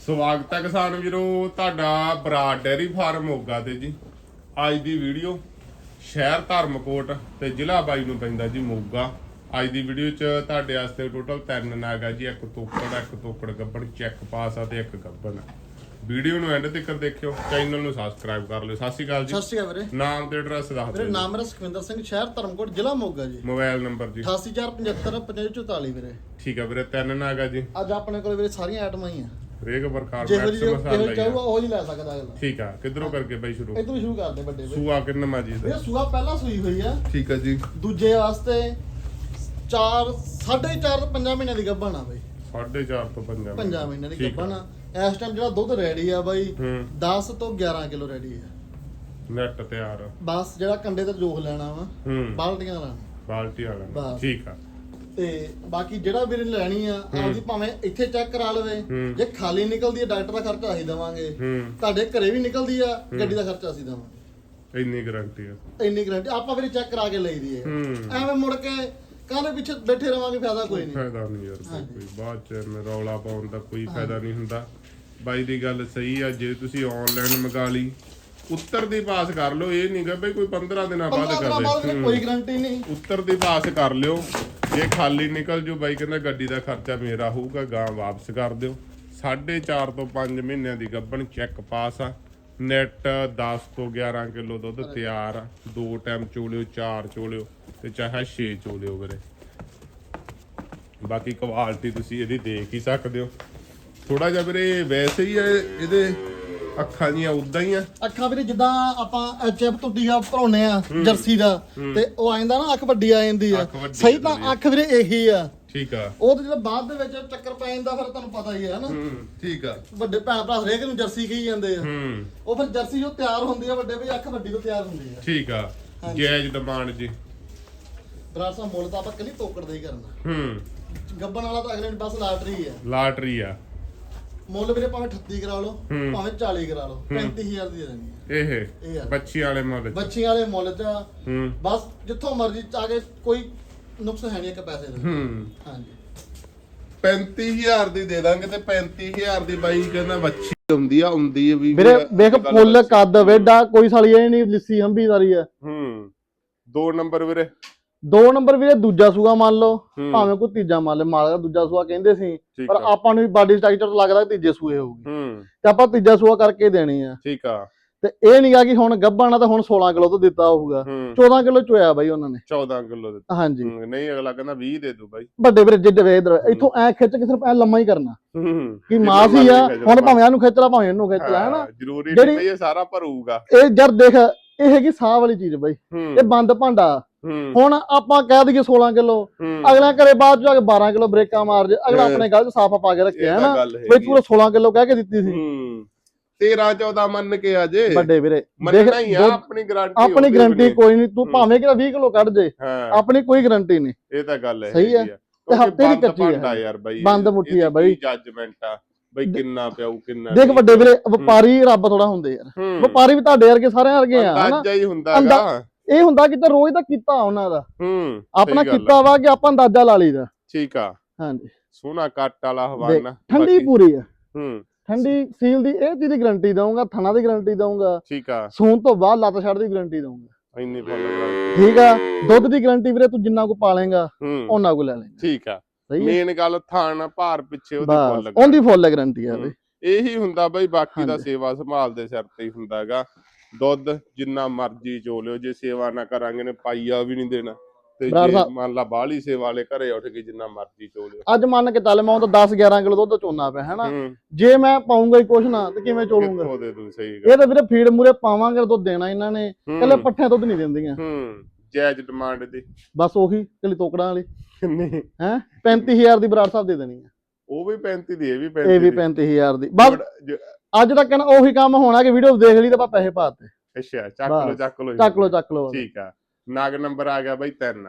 ਸਵਾਗਤ ਹੈ ਕਿਸਾਨ ਵੀਰੋ ਤੁਹਾਡਾ ਬਰਾਡ ਡੈਰੀ ਫਾਰਮ ਮੋਗਾ ਤੇ ਜੀ। ਅੱਜ ਦੀ ਵੀਡੀਓ ਸ਼ਹਿਰ ਧਰਮਕੋਟ ਤੇ ਜ਼ਿਲ੍ਹਾ ਬਾਈ ਨੂੰ ਪੈਂਦਾ ਜੀ ਮੋਗਾ। ਅੱਜ ਦੀ ਵੀਡੀਓ 'ਚ ਤੁਹਾਡੇ ਵਾਸਤੇ ਟੋਟਲ ਤਿੰਨ ਨਾਗ ਆ ਜੀ ਇੱਕ ਤੋਕੜ ਇੱਕ ਤੋਕੜ ਗੱਬਣ ਚੈੱਕ ਪਾਸ ਆ ਤੇ ਇੱਕ ਗੱਬਣ। ਵੀਡੀਓ ਨੂੰ ਐਂਡ ਤੱਕ ਦੇਖਿਓ ਚੈਨਲ ਨੂੰ ਸਬਸਕ੍ਰਾਈਬ ਕਰ ਲਿਓ। ਸਤਿ ਸ਼੍ਰੀ ਅਕਾਲ ਜੀ। ਸਤਿ ਸ਼੍ਰੀ ਅਕਾਲ ਵੀਰੇ। ਨਾਮ ਤੇ ਐਡਰੈਸ ਦੱਸ ਵੀਰੇ ਦਿਓ ਨਾਮ ਮੇਰਾ ਸੁਖਵਿੰਦਰ ਸਿੰਘ ਸ਼ਹਿਰ ਧਰਮਕੋਟ ਜ਼ਿਲ੍ਹਾ ਮੋਗਾ ਜੀ। ਮੋਬਾਈਲ ਨੰਬਰ ਜੀ। 88755544 ਵੀਰੇ। ਠੀਕ ਆ ਵੀਰੇ ਤਿੰਨ ਨਾਗ ਆ ਜੀ। ਅੱਜ ਆਪਣੇ ਕੋਲ ਵੀਰੇ ਸਾਰੀਆਂ ਆਈਟਮਾਂ ਹੀ ਆ ਰੇਗ ਪ੍ਰਕਾਰ ਜਿਹੋ ਜਿਹੀ ਮੈਕਸ ਜਿਹੋ ਮਸਾਲਾ ਚਾਹੂਗਾ ਹੀ ਆ। ਉਹ ਹੀ ਲੈ ਸਕਦਾ ਅਗਲਾ। ਠੀਕ ਆ ਕਿੱਧਰੋਂ ਕਰਕੇ ਬਾਈ ਸ਼ੁਰੂ? ਇਧਰੋਂ ਸ਼ੁਰੂ ਕਰਦੇ ਵੱਡੇ ਵੀਰੇ ਸੂਆ ਕਿੰਨਾ ਜੀ? ਵੀਰੇ ਸੂਆ ਪਹਿਲਾਂ ਸੂਈ ਹੋਈ ਆ। ਠੀਕ ਆ ਜੀ। ਦੂਜੇ ਵਾਸਤੇ 4 4.5 ਤੋਂ 5 ਮਹੀਨੇ ਦੀ ਗੱਭਣ ਆ ਬਈ। 4.5 ਤੋਂ 5 5 ਮਹੀਨੇ ਦੀ। ਗੱਭਣ ਆ। ਇਸ ਟਾਈਮ ਜਿਹੜਾ ਦੁੱਧ ਰੈਡੀ ਆ ਬਾਈ ਹੂੰ। 10 ਤੋਂ 11 ਕਿਲੋ ਰੈਡੀ ਆ। ਨੈਟ ਤਿਆਰ। ਬਸ ਜਿਹੜਾ ਕੰਡੇ ਤੇ ਜੋਖ ਲੈਣਾ ਵਾ ਹੂੰ। ਬਾਲਟੀਆਂ ਲੈਣਾ ਬਾਲਟੀ ਵਾਲਾ ਬਸ। ਠੀਕ ਆ। ਤੇ ਬਾਕੀ ਜਿਹੜਾ ਵੀਰ ਲੈਣੀ ਆ ਆਪਦੀ ਭਾਵੇਂ ਇੱਥੇ ਚੈੱਕ ਕਰਾ ਲਵੇ। ਜੇ ਖਾਲੀ ਨਿਕਲਦੀ ਆ ਡਾਕਟਰ ਦਾ ਖਰਚਾ ਅਸੀਂ ਦੇਵਾਂਗੇ। ਤੁਹਾਡੇ ਘਰੇ ਵੀ ਨਿਕਲਦੀ ਆ ਗੱਡੀ ਦਾ ਖਰਚਾ ਅਸੀਂ ਦੇਵਾਂਗੇ। ਇੰਨੀ ਗਾਰੰਟੀ ਆ। ਇੰਨੀ ਗਰੰਟੀ ਆਪਾਂ ਵੀਰੇ ਚੈੱਕ ਕਰਾ ਕੇ ਲਈਦੀ ਹੈ। ਐਵੇਂ ਮੁੜ ਕੇ ਕਾਹਦੇ ਪਿੱਛੇ ਬੈਠੇ ਰਵਾਂਗੇ ਫਾਇਦਾ ਕੋਈ ਨਹੀਂ। ਫਾਇਦਾ ਨਹੀਂ ਯਾਰ ਕੋਈ- ਬਾਅਦ ਚ ਰੌਲਾ ਪਾਉਣ ਦਾ ਕੋਈ ਫਾਇਦਾ ਨਹੀਂ ਹੁੰਦਾ। ਬਾਈ ਦੀ ਗੱਲ ਸਹੀ ਆ ਜੇ ਤੁਸੀਂ ਆਨਲਾਈਨ ਮੰਗਾ ਲਈ ਉੱਤਰ ਦੀ ਪਾਸ ਕਰ ਲਓ ਇਹ ਨਹੀਂਗਾ ਬਈ ਕੋਈ 15 ਦਿਨਾਂ ਬਾਅਦ 15 ਦਿਨਾਂ ਬਾਅਦ ਕਰਦੇ ਕੋਈ ਗਰੰਟੀ ਨਹੀਂ। ਉੱਤਰ ਦੀ ਪਾਸ ਕਰ ਲਿਓ। ਜੇ ਖਾਲੀ ਨਿਕਲ ਜੂ ਬਾਈ ਕਹਿੰਦਾ ਗੱਡੀ ਦਾ ਖਰਚਾ ਮੇਰਾ ਹੋਊਗਾ ਗਾਂ ਵਾਪਸ ਕਰ ਦਿਓ। 4.5 ਤੋਂ 5 ਮਹੀਨਿਆਂ ਦੀ ਗੱਬਣ ਚੈੱਕ ਪਾਸ ਆ। ਨੈਟ 10 ਤੋਂ 11 ਕਿਲੋ ਦੁੱਧ ਤਿਆਰ ਆ। ਦੋ ਟਾਈਮ ਚੋਲਿਓ ਚਾਰ ਚੋਲਿਓ ਤੇ ਚਾਹੇ 6 ਚੋਲਿਓ ਵੀਰੇ। ਬਾਕੀ ਕੁਆਲਿਟੀ ਤੁਸੀਂ ਇਹਦੀ ਦੇਖ ਹੀ ਸਕਦੇ ਹੋ। ਥੋੜਾ ਜਿਹਾ ਵੀਰੇ ਵੈਸੇ ਹੀ ਇਹ- ਇਹਦੇ ਅੱਖਾਂ ਜੀਆਂ ਉਦਾਂ ਹੀ ਆ। ਅੱਖਾਂ ਵੀਰੇ ਜਿੱਦਾਂ ਆਪਾਂ ਐਚਐਫ ਟੁੱਟੀ ਆ ਭਰਾਉਨੇ ਆ ਜਰਸੀ ਦਾ ਤੇ ਉਹ ਆਇੰਦਾ ਨਾ ਅੱਖ ਵੱਡੀ ਆ ਜਾਂਦੀ ਆ। ਅੱਖ ਵੱਡੀ ਸਹੀ ਤਾਂ। ਅੱਖ ਵੀਰੇ ਇਹੀ ਆ। ਠੀਕ ਆ। ਉਹ ਤੇ ਜਦੋਂ ਬਾਅਦ ਦੇ ਵਿੱਚ ਚੱਕਰ ਪੈ ਜਾਂਦਾ ਫਿਰ ਤੁਹਾਨੂੰ ਪਤਾ ਹੀ ਹੈ ਨਾ ਹੂੰ ਠੀਕ ਆ। ਵੱਡੇ ਭੈਣ ਭਰਾ ਹਰੇਕ ਨੂੰ ਜਰਸੀ ਕਹੀ ਜਾਂਦੇ ਆ। ਹੂੰ। ਉਹ ਫਿਰ ਜਰਸੀ ਜੋ ਤਿਆਰ ਹੁੰਦੀ ਆ ਵੱਡੇ ਵੀ ਅੱਖ ਵੱਡੀ ਤੋਂ ਤਿਆਰ ਹੁੰਦੀ ਆ। ਠੀਕ ਆ। ਜਾਇਜ਼ ਡਿਮਾਂਡ ਜੀ। ਬਰਾਸਾ ਮੁੱਲ ਤਾਂ ਆਪਾਂ ਕੱਲੀ ਤੋਕੜ ਦੇ ਹੀ ਕਰਨਾ। ਹੂੰ। ਗੱਬਨ ਵਾਲਾ ਤਾਂ ਅਗਲੇ ਨੇ ਬਸ ਲਾਟਰੀ ਆ। ਲਾਟਰੀ ਆ। ਮੁੱਲ ਵੀਰੇ ਭਾਵੇਂ 38 ਕਰਾ ਲਓ ਹੂੰ। ਭਾਵੇਂ 40 ਕਰਾ ਲਓ 35000 ਦੀ ਦੇ ਦੇਣੀ ਆ ਇਹ ਇਹ ਆ। ਬੱਚੀ ਵਾਲੇ ਮੁੱਲ ਚ। ਬੱਚੀਆਂ ਵਾਲੇ ਮੁੱਲ ਚ। ਆ। ਹੂੰ। ਬਸ ਜਿੱਥੋਂ ਮਰਜ਼ੀ ਆ ਕੇ ਕੋਈ ਨੁਕਸ ਹੈ ਨਹੀਂ ਇੱਕ ਪੈਸੇ ਦਾ। ਹੂੰ। ਹਾਂਜੀ। 35000 ਦੀ ਦੇ ਦਾਂਗੇ ਤੇ 35000 ਦੀ ਬਾਈ ਕਹਿੰਦਾ ਬੱਚੀ ਹੁੰਦੀ ਆ ਹੁੰਦੀ ਆ ਵੀ ਵੀਰੇ ਵੇਖ ਫੁੱਲ ਕੱਦ ਵੇਡਾ ਕੋਈ ਸਾਲੀ ਇਹ ਨਹੀਂ ਲਿੱਸੀ ਹੰਬੀਦਾਰੀ ਆ। ਹੂੰ। ਦੋ ਨੰਬਰ ਵੀਰੇ। ਦੋ ਨੰਬਰ ਵੀਰੇ ਦੂਜਾ ਸੂਆ ਮੰਨ ਲਓ। ਭਾਵੇਂ ਕੋਈ ਤੀਜਾ ਮੰਨ ਲੈ ਮਾਲਕ ਦਾ ਦੂਜਾ ਸੂਆ ਕਹਿੰਦੇ ਸੀ ਪਰ ਆਪਾਂ ਨੂੰ ਵੀ ਬਾਡੀ ਸਟਰਕਚਰ ਤੋਂ ਲੱਗਦਾ ਤੀਜੇ ਸੂਏ ਹੋਊਗੀ। ਤੇ ਆਪਾਂ ਤੀਜਾ ਸੂਆ ਕਰਕੇ ਦੇਣੀ ਆ। ਠੀਕ ਆ। ਤੇ ਇਹ ਨਹੀਂਗਾ ਕਿ ਹੁਣ ਗੱਭਾਣਾ ਤਾਂ ਹੁਣ 16 ਕਿਲੋ ਤੋਂ ਦਿੱਤਾ ਹੋਊਗਾ। ਹੂੰ। 14 ਕਿਲੋ ਚੋਇਆ ਬਾਈ ਉਹਨਾਂ ਨੇ। 14 ਕਿਲੋ ਦੇ ਹਾਂਜੀ। ਨਹੀਂ ਅਗਲਾ ਕਹਿੰਦਾ 20 ਦੇ ਦੂ ਬਾਈ। ਵੱਡੇ ਵੀਰੇ ਜਿੱਡੇ ਵੇ ਇਧਰ ਇੱਥੋਂ ਐ ਖਿੱਚ ਕੇ ਸਿਰਫ ਐ ਲੰਮਾ ਹੀ ਕਰਨਾ। ਕਿ ਮਾਸ ਹੀ ਆ ਹੁਣ ਭਾਵੇਂ ਇਹਨੂੰ ਖਿੱਚ ਲਾ ਭਾਵੇਂ ਇਹਨੂੰ ਖਿੱਚ ਲਾ ਹਨਾ? ਜ਼ਰੂਰੀ ਨਹੀਂ ਇਹ ਸਾਰਾ ਭਰੂਗਾ। ਇਹ ਜਰ ਦੇਖ ਇਹ ਹੈਗੀ ਸਾਹ ਵਾਲੀ ਚੀਜ਼ ਬਾਈ। ਇਹ ਬੰਦ ਭਾਂਡਾ। ਹੁਣ ਆਪਾਂ ਕਹਿ ਦਈਏ 16 ਕਿਲੋ ਹੂੰ। ਅਗਲਾ ਘਰੇ ਬਾਅਦ ਚ ਜਾ ਕੇ 12 ਕਿਲੋ ਬ੍ਰੇਕਾਂ ਮਾਰ ਜੇ ਅਗਲਾ ਹਾਂ। ਆਪਣੇ ਗੱਲ ਚ ਸਾਫਾ ਪਾ ਕੇ ਰੱਖਿਆ ਹੈ ਨਾ? ਬਈ ਪੂਰਾ 16 ਕਿਲੋ ਕਹਿ ਕੇ ਦਿੱਤੀ ਸੀ। ਹੂੰ। 13 14 ਮੰਨ ਕੇ ਆ ਜੇ। ਵੱਡੇ ਵੀਰੇ ਦੇਖ ਮੰਨਣਾ ਹੀ ਆ ਆਪਣੀ ਗਾਰੰਟੀ ਆਪਣੀ ਗਾਰੰਟੀ ਕੋਈ ਨਹੀਂ ਤੂੰ ਹੂੰ। ਭਾਵੇਂ ਕਿ 20 ਕਿਲੋ ਕੱਢ ਜੇ ਹਾਂ। ਆਪਣੀ ਕੋਈ ਗਾਰੰਟੀ ਨਹੀਂ। ਇਹ ਤਾਂ ਗੱਲ ਹੈ। ਸਹੀ ਆ। ਹੈਗੀ ਤੇ ਹਫ਼ਤੇ ਦੀ ਆ। ਯਾਰ ਬਾਈ ਬੰਦ ਮੁੱਠੀ ਆ ਬਾਈ। ਜੱਜਮੈਂਟ ਆ? ਬਈ ਕਿੰਨਾ ਪਿਆਉ ਕਿੰਨਾ ਦੇਖ। ਵੱਡੇ ਵੀਰੇ ਵਪਾਰੀ ਰੱਬ ਥੋੜਾ ਹੁੰਦੇ ਯਾਰ। ਹੂੰ। ਵਪਾਰੀ ਵੀ ਤੁਹਾਡੇ ਵਰਗੇ ਸਾਰੇ ਵਰਗੇ ਆ ਹਨਾ ਅੰਦਾਜ਼ਾ ਹੀ ਹੁੰਦਾ ਅੰਦਾ- ਹੈਗਾ। ਇਹ ਹੁੰਦਾ ਕਿ ਤੇ ਰੋਜ਼ ਦਾ ਕੀਤਾ ਉਹਨਾਂ ਦਾ। ਹੂੰ ਆਪਣਾ। ਕੀਤਾ ਵਾ ਕਿ ਆਪਾਂ ਅੰਦਾਜ਼ਾ ਲਾ ਲਈਦਾ। ਠੀਕ ਆ। ਹਾਂਜੀ। ਸੋਨਾ ਕੱਟ ਵਾਲਾ ਹਵਾਨਾ ਠੰਡੀ ਪੂਰੀ ਆ। ਹੂੰ। ਠੰਡੀ ਸੀਲ ਦੀ ਇਹ ਦੀ ਗਾਰੰਟੀ ਦਊਂਗਾ ਥਣਾ ਦੀ ਗਾਰੰਟੀ ਦਊਂਗਾ। ਠੀਕ ਆ। ਸੂਣ ਤੋਂ ਬਾਅਦ ਲੱਤ ਛੱਡ ਦੀ ਗਾਰੰਟੀ ਦਊਂਗਾ। ਇੰਨੀ ਫੁੱਲ ਠੀਕ ਆ? ਦੁੱਧ ਦੀ ਗਾਰੰਟੀ ਵੀਰੇ ਤੂੰ ਜਿੰਨਾ ਕੋ ਪਾਲੇਗਾ ਉਹਨਾਂ ਕੋ ਲੈ ਲੇਗਾ ਠੀਕ ਆ। ਮੇਨ ਗੱਲ ਥਾਣ ਭਾਰ ਪਿੱਛੇ ਉਹਦੀ ਫੁੱਲ ਉਹਦੀ ਫੁੱਲ ਗਾਰੰਟੀ ਆ। ਬਈ ਇਹੀ ਹੁੰਦਾ ਬਈ ਬਾਕੀ ਦਾ। ਸੇਵਾ ਸੰਭਾਲ ਦੇ ਸਿਰ ਤੇ ਹੀ ਹੁੰਦਾ ਹੈਗਾ। ਦੁੱਧ ਜਿੰਨਾ ਮਰਜ਼ੀ ਚੋ ਲਿਓ ਜੇ ਸੇਵਾ ਨਾ ਕਰਾਂਗੇ ਨੇ ਪਾਈਆ ਵੀ ਨਹੀਂ ਦੇਣਾ। ਤੇ ਬਰਾੜ ਜੇ ਸਾਹਿਬ- ਮੰਨ ਲਾ ਬਾਹਲੀ ਸੇਵਾ ਵਾਲੇ ਘਰੇ ਉੱਠ ਕੇ ਜਿੰਨਾ ਮਰਜ਼ੀ ਚੋ ਲਿਓ। ਅੱਜ ਮੰਨ ਕੇ ਚੱਲ ਮੈਂ ਉਹ ਤਾਂ 10 11 ਕਿਲੋ ਦੁੱਧ ਚੋਣਾ ਪਿਆ ਹੈਨਾ? ਹੂੰ। ਜੇ ਮੈਂ ਪਾਉਂਗਾ ਹੀ ਕੁਛ ਨਾ ਤੇ ਕਿਵੇਂ ਚੋਲੂੰਗਾ ਕਿੱਥੋਂ ਦੇ ਦੂੰ ਸਹੀ ਗੱਲ? ਇਹ ਤਾਂ ਵੀਰੇ ਫੀਡ ਮੂਰੇ ਪਾਵਾਂਗੇ ਦੁੱਧ ਦੇਣਾ ਇਹਨਾਂ ਨੇ। ਹੂੰ, ਕੱਲੇ ਪੱਠਿਆਂ ਦੁੱਧ ਨਹੀਂ ਦਿੰਦੀਆਂ। ਹੂੰ। ਜਾਇਜ਼ ਡਿਮਾਂਡ ਦੀ। ਬਸ ਉਹੀ ਕੱਲੀ ਤੋਕੜਾਂ ਵਾਲੀ। ਕਿੰਨੀ? ਹੈ? 35000 ਦੀ ਬਰਾੜ ਸਾਹਿਬ ਦੇ ਦੇਣੀ ਆ। ਉਹ ਵੀ 35 ਦੀ ਇਹ ਵੀ 35 ਇਹ ਵੀ ਦੀ। 35000 ਦੀ। ਬਸ ਜ- ਅੱਜ ਤੱਕ ਨਾ ਉਹੀ ਕੰਮ ਹੋਣਾ ਕਿ ਵੀਡੀਓ ਦੇਖ ਲਈ ਤਾਂ ਆਪਾਂ ਪੈਸੇ ਪਾਤੇ ਅੱਛਾ ਚੱਕ ਲੋ ਚੱਕ ਲੋ ਚੱਕ ਲੋ ਚੱਕ ਲੋ ਠੀਕ ਆ। ਨਾਗ ਨੰਬਰ ਆ ਗਿਆ ਬਾਈ 3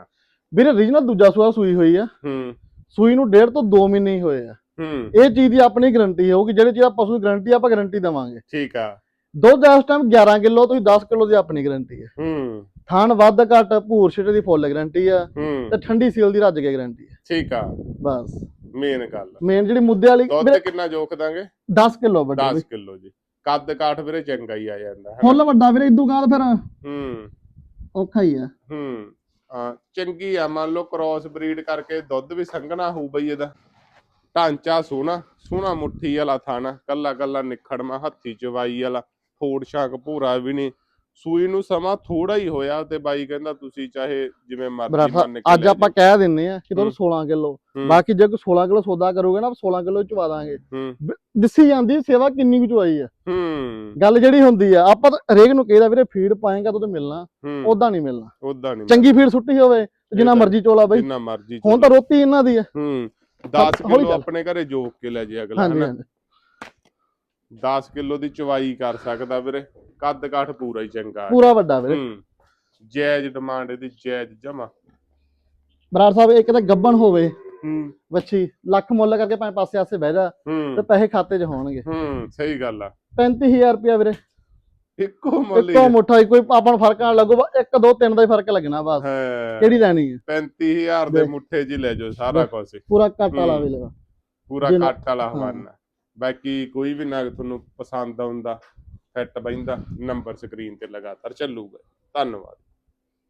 ਵੀਰੇ ਰੀਜਨਲ ਦੂਜਾ ਸੂਆ ਸੂਈ ਹੋਈ ਆ। ਹੂੰ। ਸੂਈ ਨੂੰ ਡੇਢ ਤੋਂ 2 ਮਹੀਨੇ ਹੀ ਹੋਏ ਆ। ਹੂੰ। ਇਹ ਚੀਜ਼ ਦੀ ਆਪਣੀ ਗਾਰੰਟੀ ਹੋਊਗੀ ਜਿਹੜੇ ਚੀਜ਼ ਪਸ਼ੂ ਦੀ ਗਾਰੰਟੀ ਆਪਾਂ ਗਾਰੰਟੀ ਦੇਵਾਂਗੇ। ਠੀਕ ਆ। ਦੁੱਧ ਇਸ ਟਾਈਮ 11 ਕਿਲੋ ਤੁਸੀਂ 10 ਕਿਲੋ ਦੀ ਆਪਣੀ ਗਾਰੰਟੀ ਹੈ ਹੂੰ। ਥਣ ਵੱਧ ਘੱਟ ਭੂਰ ਛਿਟੇ ਦੀ ਫੁੱਲ ਗਾਰੰਟੀ ਆ। ਤੇ ਠੰਡੀ ਸੀਲ ਦੀ ਰੱਜ ਕੇ ਗਾਰੰਟੀ ਹੈ ਠੀਕ ਆ। ਬਸ। ਮੇਨ ਗੱਲ। ਮੇਨ ਜਿਹੜੀ ਮੁੱਦੇ ਵਾਲੀ ਦੁੱਧ ਕਿੰਨਾ ਜੋਖ ਦਾਂਗੇ? 10 ਕਿਲੋ ਵੱਡੀ 10 ਕਿਲੋ ਜੀ। ਕੱਦ ਕਾਠ ਵੀਰੇ ਚੰਗਾ ਹੀ ਆ ਜਾਂਦਾ ਹੈ ਫੁੱਲ ਵੱਡਾ ਵੀਰੇ ਇਦੋਂ ਬਾਅਦ ਫਿਰ ਹੂੰ। ਔਖਾ ਹੀ ਆ। ਹੂੰ। ਹਾਂ ਚੰਗੀ ਆ ਮੰਨ ਲਓ ਕ੍ਰਾਸ ਬਰੀਡ ਕਰਕੇ ਦੁੱਧ ਵੀ ਸੰਘਣਾ ਹੋਊ ਬਈ ਇਹਦਾ। ਢਾਂਚਾ ਸੋਹਣਾ ਸੋਹਣਾ ਮੁੱਠੀ ਵਾਲਾ ਥਾਣਾ ਕੱਲਾ ਕੱਲਾ ਨਿਖੜਮਾ ਹੱਥੀ ਚਵਾਈ ਵਾਲਾ ਫੋੜ ਛਾਕ ਭੂਰਾ ਵੀ ਨਹੀਂ। ਸੂਈ ਨੂੰ ਸਮਾਂ ਥੋੜਾ ਹੀ ਹੋਇਆ ਤੇ ਬਾਈ ਕਹਿੰਦਾ ਤੁਸੀਂ ਚਾਹੇ ਜਿਵੇਂ ਮਰਜ਼ੀ ਮੰਨ ਕੇ ਅੱਜ ਆਪਾਂ ਕਹਿ ਦਿੰਨੇ ਆ ਕਿ ਹੂੰ। 16 ਕਿਲੋ। ਬਾਕੀ ਜੇ ਕੋਈ 16 ਕਿਲੋ ਸੌਦਾ ਕਰੋਗੇ ਨਾ 16 ਕਿਲੋ ਚਵਾ ਦਾਂਗੇ। ਦਿੱਸੀ ਜਾਂਦੀ ਸੇਵਾ ਕਿੰਨੀ ਕੁ ਚਵਾਈ ਆ ਗੱਲ ਜਿਹੜੀ ਹੁੰਦੀ ਆ ਆਪਾਂ ਤਾਂ ਹਰੇਕ ਨੂੰ ਕਹੀਦਾ ਵੀਰੇ ਫੀਡ ਪਾਏਗਾ ਤਾਂ ਮਿਲਣਾ ਉਦਾਂ ਨਹੀਂ ਮਿਲਣਾ। ਉਦਾਂ ਨਹੀਂ ਚੰਗੀ ਫੀਡ ਸੁੱਟੀ ਹੋਵੇ ਜਿੰਨਾ ਮਰਜ਼ੀ ਚੋਲਾ ਬਾਈ। ਜਿੰਨਾ ਮਰਜ਼ੀ ਹੁਣ ਤਾਂ ਰੋਟੀ ਇਹਨਾਂ ਦੀ ਆ ਹੂੰ। 10 ਹੌਲੀ ਕਿਲੋ। ਆਪਣੇ ਘਰੇ ਜੋਕ ਕੇ ਲੈ ਜੇ ਅਗਲਾ ਹਨਾ? ਹਾਂਜੀ। 10 ਕਿਲੋ ਦੀ ਚਵਾਈ ਕਰ ਸਕਦਾ ਵੀਰੇ। ਕੱਦ ਕਾਠ ਪੂਰਾ ਹੀ ਚੰਗਾ ਹੈ। ਪੂਰਾ ਵੱਡਾ ਵੀਰੇ। ਹੂੰ ਜਾਇਜ਼ ਡਿਮਾਂਡ ਇਹਦੀ ਜਾਇਜ਼ ਜਮਾ। ਬਰਾੜ ਸਾਹਿਬ ਇੱਕ ਤਾਂ ਗੱਬਣ ਹੋਵੇ ਹੂੰ। ਵੱਛੀ ਲੱਖ ਮੁੱਲ ਕਰਕੇ ਭਾਵੇਂ ਪਾਸੇ ਆਸੇ ਬਹਿ ਜਾ ਤੇ ਹੂੰ ਪੈਸੇ ਖਾਤੇ 'ਚ ਹੋਣਗੇ। ਹੂੰ ਸਹੀ ਗੱਲ ਆ। 35000 ਰੁਪਇਆ ਵੀਰੇ। ਇੱਕੋ ਮੁੱਲ ਹੀ ਇੱਕੋ ਮੁੱਠਾ ਹੀ ਕੋਈ ਆਪਾਂ ਨੂੰ ਫ਼ਰਕ ਨਾ ਲੱਗੂ ਬਸ ਇੱਕ ਦੋ ਤਿੰਨ ਦਾ ਹੀ ਫ਼ਰਕ ਲੱਗਣਾ ਬਸ। ਹੈ। ਕਿਹੜੀ ਲੈਣੀ ਹੈ? 35000 ਦੇ ਦੇਖ। ਮੁੱਠੇ 'ਚ ਹੀ ਲੈ ਜਾਓ ਸਾਰਾ ਕੁਝ ਪੂਰਾ ਕੱਟ ਵਾਲਾ ਹੂੰ। ਵੀ ਲਗਾ ਪੂਰਾ ਕੱਟ ਵਾਲਾ ਹਾਂ। ਹਵਾਨਾ। ਬਾਕੀ ਕੋਈ ਵੀ ਨਗ ਤੁਹਾਨੂੰ ਪਸੰਦ ਆਉਂਦਾ ਫਿੱਟ ਬੈਂਦਾ ਨੰਬਰ ਸਕਰੀਨ ਤੇ ਲਗਾਤਾਰ ਚੱਲੂਗਾ। ਧੰਨਵਾਦ।